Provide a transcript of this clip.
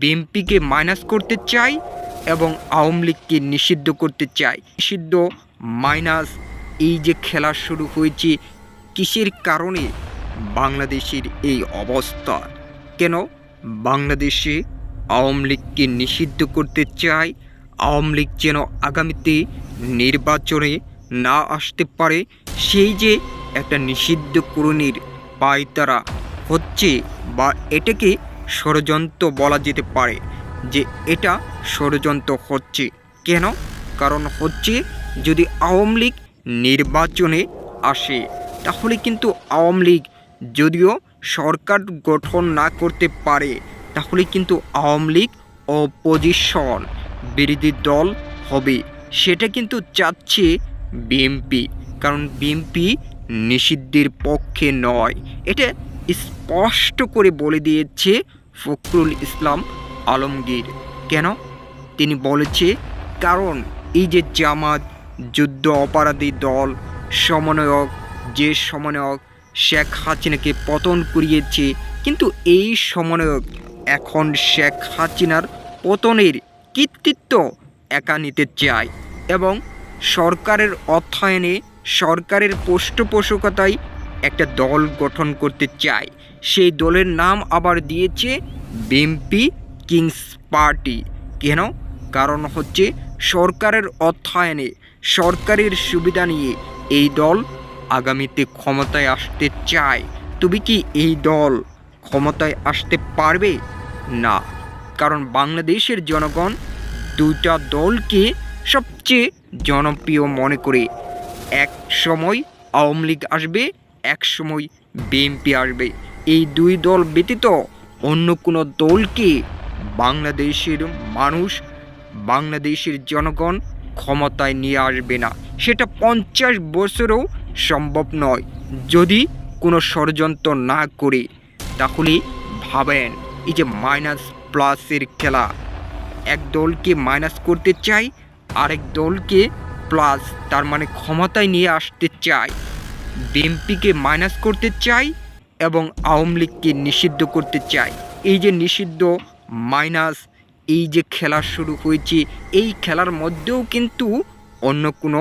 বিএনপিকে মাইনাস করতে চায় এবং আওয়ামী লীগকে নিষিদ্ধ করতে চায় নিষিদ্ধ, মাইনাস, এই যে খেলা শুরু হয়েছে, কিসের কারণে বাংলাদেশের এই অবস্থা? কেন? বাংলাদেশে আওয়ামী লীগকে নিষিদ্ধ করতে চায় আওয়ামী লীগ যেন আগামীতে নির্বাচনে না আসতে পারে, সেই যে একটা নিষিদ্ধকরণের পায়তারা হচ্ছে বা এটাকে ষড়যন্ত্র বলা যেতে পারে যে এটা ষড়যন্ত্র হচ্ছে। কেন? কারণ হচ্ছে যদি আওয়ামী লীগ নির্বাচনে আসে, তাহলে কিন্তু আওয়ামী লীগ যদিও সরকার গঠন না করতে পারে, তাহলে কিন্তু আওয়ামী লীগ অপোজিশন, বিরোধী দল হবে। সেটা কিন্তু চাচ্ছে বিএমপি কারণ বিএমপি নিষিদ্ধের পক্ষে নয়। এটা স্পষ্ট করে বলে দিয়েছে ফখরুল ইসলাম আলমগীর। কেন? তিনি বলেছে, কারণ এই যে জামাত, যুদ্ধ অপরাধী দল, সমন্বয়ক, যে সমন্বয়ক শেখ হাসিনাকে পতন করিয়েছে, কিন্তু এই সমন্বয়ক এখন শেখ হাসিনার পতনের কৃতিত্ব একা নিতে চায় এবং সরকারের অর্থায়নে সরকারের পৃষ্ঠপোষকতায় একটা দল গঠন করতে চায়। সেই দলের নাম আবার দিয়েছে বিএমপি কিংস পার্টি। কেন? কারণ হচ্ছে সরকারের অর্থায়নে সরকারের সুবিধা নিয়ে এই দল আগামীতে ক্ষমতায় আসতে চায়। তুমি কি এই দল ক্ষমতায় আসতে পারবে? না। কারণ বাংলাদেশের জনগণ দুইটা দলকে সবচেয়ে জনপ্রিয় মনে করে। এক সময় আওয়ামী লীগ আসবে এক সময় বিএনপি আসবে। এই দুই দল ব্যতীত অন্য কোনো দলকে বাংলাদেশের মানুষ, বাংলাদেশের জনগণ ক্ষমতায় নিয়ে আসবে না? সেটা পঞ্চাশ বছরেও সম্ভব নয়। যদি কোনো ষড়যন্ত্র না করে, তাহলে ভাবেন, এই যে মাইনাস প্লাসের খেলা। এক দলকে মাইনাস করতে চাই আরেক দলকে প্লাস তার মানে ক্ষমতায় নিয়ে আসতে চাই বিএনপিকে মাইনাস করতে চাই এবং আওয়ামী লীগকে নিষিদ্ধ করতে চাই। এই যে নিষিদ্ধ, মাইনাস, এই যে খেলা শুরু হয়েছে, এই খেলার মধ্যেও কিন্তু অন্য কোনো